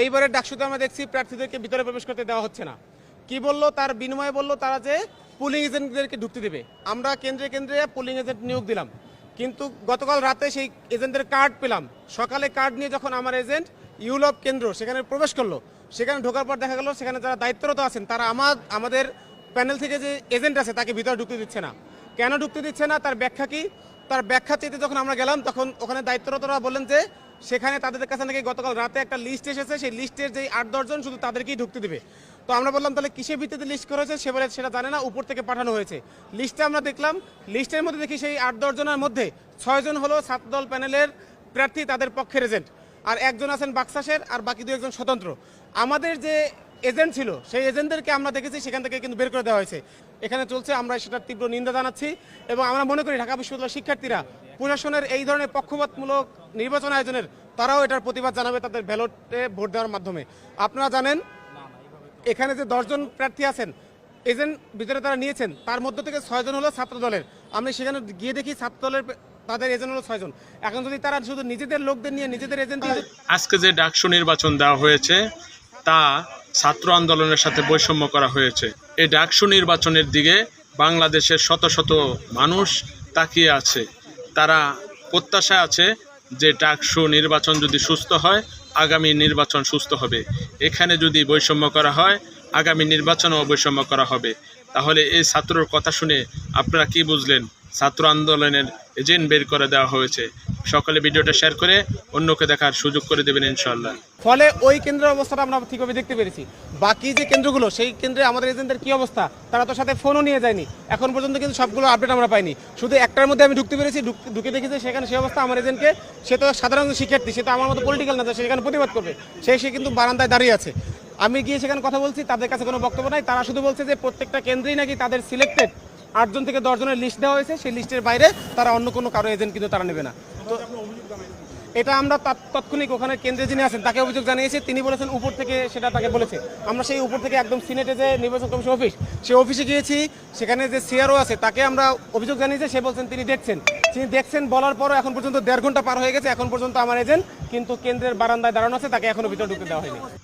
এইবারের ডাকসুতে আমরা দেখছি প্রার্থীদেরকে ভিতরে প্রবেশ করতে দেওয়া হচ্ছে না। কি বলল, তার বিনিময়ে বলল তারা যে পুলিং এজেন্টদেরকে ঢুকতে দেবে। আমরা কেন্দ্রে কেন্দ্রে পুলিং এজেন্ট নিয়োগ দিলাম। কিন্তু গতকাল রাতে সেই এজেন্টের কার্ড পেলাম। সকালে কার্ড নিয়ে যখন আমার এজেন্ট ইউরোপ কেন্দ্র সেখানে প্রবেশ করল, সেখানে ঢোকার পর দেখা গেল সেখানে যারা দায়িত্বরত আছেন, তারা আমার, আমাদের প্যানেল থেকে যে এজেন্ট আছে তাকে ভিতরে ঢুকতে দিচ্ছে না। কেন ঢুকতে দিচ্ছে না? তার ব্যাখ্যা কি? তার ব্যাখ্যা চেতে যখন আমরা গেলাম, তখন ওখানে দায়িত্বরতরা বললেন যে সেখানে তাদের কাছে নাকি গতকাল রাতে একটা লিস্ট এসেছে, সেই লিস্টের যে আট দশজন শুধু তাদেরকেই ঢুকতে দেবে। তো আমরা বললাম, তাহলে কিসের ভিত্তিতে লিস্ট করা হয়েছে সে বলে, সেটা জানে না, উপর থেকে পাঠানো হয়েছে। লিস্টে আমরা দেখলাম লিস্টের মধ্যে দেখি সেই আট দশজনের মধ্যে ছয়জন হলো ছাত্রদল প্যানেলের প্রার্থী, তাদের পক্ষে রেজেন্ট আর একজন আছেন বাক্সাসের, আর বাকি দু একজন স্বতন্ত্র। আমাদের যে এজেন্ট ছিল, সেই এজেন্টদেরকে আমরা দেখেছি, সেখান থেকে কিন্তু বের করে দেওয়া হয়েছে। এখানে চলছে, আমরা সেটার তীব্র নিন্দা জানাচ্ছি এবং আমরা মনে করি ঢাকা বিশ্ববিদ্যালয়ের শিক্ষার্থীরা প্রশাসনের এই ধরনের পক্ষপাতমূলক নির্বাচন আয়োজনের, তারাও এটার প্রতিবাদ জানাবে তাদের ব্যালটে ভোট দেওয়ার মাধ্যমে। আপনারা জানেন, এখানে যে দশজন প্রার্থী আছেন, এজেন্ট ভিতরে তারা নিয়েছেন, তার মধ্য থেকে ছয়জন হলো ছাত্র দলের। আমি সেখানে গিয়ে দেখি ছাত্র দলের তাদের এজেন্ট হলো ছয়জন। এখন যদি তারা শুধু নিজেদের লোকদের নিয়ে নিজেদের এজেন্ট আজকে যে ডাকসু নির্বাচন দেওয়া হয়েছে, তা ছাত্র আন্দোলনের সাথে বৈষম্য করা হয়েছে। এই ডাকসু নির্বাচনের দিকে বাংলাদেশের শত শত মানুষ তাকিয়ে আছে। তারা প্রত্যাশা আছে যে ডাকসু নির্বাচন যদি সুস্থ হয়, আগামী নির্বাচন সুস্থ হবে। এখানে যদি বৈষম্য করা হয়, আগামী নির্বাচনেও বৈষম্য করা হবে। তাহলে এই ছাত্রর কথা শুনে আপনারা কি বুঝলেন? ছাত্র আন্দোলনের এজেন্ট বের করে দেওয়া হয়েছে। সকলে ভিডিওটা শেয়ার করে অন্যকে দেখার সুযোগ করে দেবেন ইনশাল্লাহ ফলে ওই কেন্দ্রের অবস্থাটা আমরা ঠিকভাবে দেখতে পেরেছি। বাকি যে কেন্দ্রগুলো, সেই কেন্দ্রে আমাদের এজেন্টদের কি অবস্থা, তারা তো সাথে ফোনও নিয়ে যায়নি। এখন পর্যন্ত কিন্তু সবগুলো আপডেট আমরা পাইনি। শুধু একটার মধ্যে আমি ঢুকতে পেরেছি, ঢুক- ঢুকে দেখি যে সেখানে সেই অবস্থা আমার এজেন্টকে সে তো সাধারণ শিক্ষার্থী, সে তো আমার মতো পলিটিক্যাল না সেখানে প্রতিবাদ করবে। সে সে কিন্তু বারান্দায় দাঁড়িয়ে আছে। আমি গিয়ে সেখানে কথা বলছি, তাদের কাছে কোনো বক্তব্য নাই। তারা শুধু বলছে যে প্রত্যেকটা কেন্দ্রেই নাকি তাদের সিলেক্টেড আটজন থেকে দশজনের লিস্ট দেওয়া হয়েছে। সেই লিস্টের বাইরে তারা অন্য কোনো কারও এজেন্ট কিন্তু তারা নেবে না। এটা আমরা তাৎ- তাৎক্ষণিক ওখানে কেন্দ্রে যিনি আছেন, তাকে অভিযোগ জানিয়েছি। তিনি বলেছেন উপর থেকে সেটা তাকে বলেছে। আমরা সেই উপর থেকে একদম সিনেটে যে নির্বাচন কমিশন অফিস, সেই অফিসে গিয়েছি। সেখানে যে সিআরও আছে, তাকে আমরা অভিযোগ জানিয়েছি, সে বলছেন তিনি দেখছেন। তিনি দেখছেন, বলার পরও এখন পর্যন্ত দেড় ঘণ্টা পার হয়ে গেছে, এখন পর্যন্ত আমার এজেন্ট, কিন্তু কেন্দ্রের বারান্দায় দাঁড়ানো আছে, তাকে এখনও ভিতরে ঢুকে দেওয়া হয়নি।